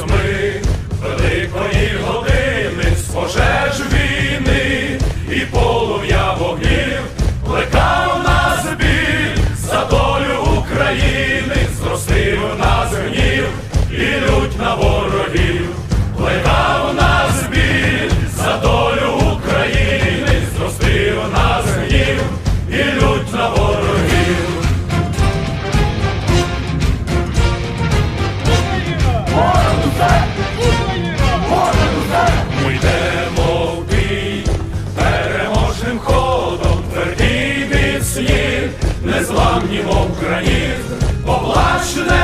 ми великої незламні, мов граніт, поплачне